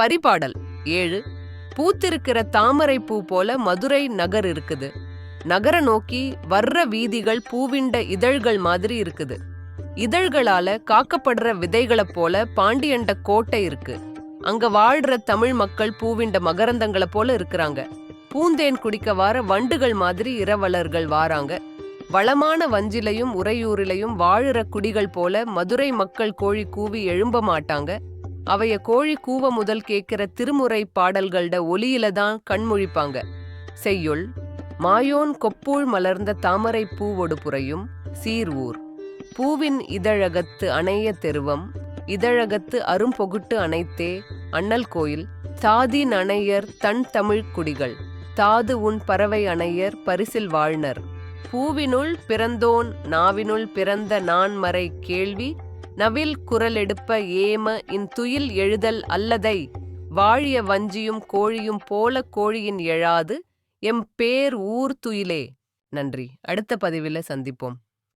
பரிபாடல் ஏழு. பூத்திருக்கிற தாமரை பூ போல மதுரை நகர் இருக்குது. நகர நோக்கி வர்ற வீதிகள் பூவிண்ட இதழ்கள் மாதிரி இருக்குது. இதழ்களால காக்கப்படுற விதைகளைப் போல பாண்டியண்ட கோட்டை இருக்கு. அங்க வாழ்ற தமிழ் மக்கள் பூவிண்ட மகரந்தங்களை போல இருக்கிறாங்க. பூந்தேன் குடிக்க வார வண்டுகள் மாதிரி இரவலர்கள் வாராங்க. வளமான வஞ்சிலையும் உறையூரிலையும் வாழுற குடிகள் போல மதுரை மக்கள் கோழி கூவி எழும்ப மாட்டாங்க. அவைய கோழி கூவ முதல் கேட்கிற திருமுறை பாடல்களோட ஒலியில தான் கண்முழிப்பாங்க. செய்யுள் மாயோன் கொப்பூழ் மலர்ந்த தாமரை பூவொடு புறையும் சீர்வூர் பூவின் இதழகத்து அணைய தெருவம் இதழகத்து அரும்பொகுட்டு அணைத்தே அண்ணல் கோயில் தாதி நணையர் தன் தமிழ் குடிகள் தாது உன் பறவை அணையர் பரிசில் வாழ்னர் பூவினுள் பிறந்தோன் நாவினுள் பிறந்த நான் மறை கேள்வி நவில் குரலெடுப்ப ஏம இன் துயில் எழுதல் அல்லதை வாழிய வஞ்சியும் கோழியும் போல கோழியின் எழாது எம் பேர் ஊர் துயிலே. நன்றி. அடுத்த பதிவில் சந்திப்போம்.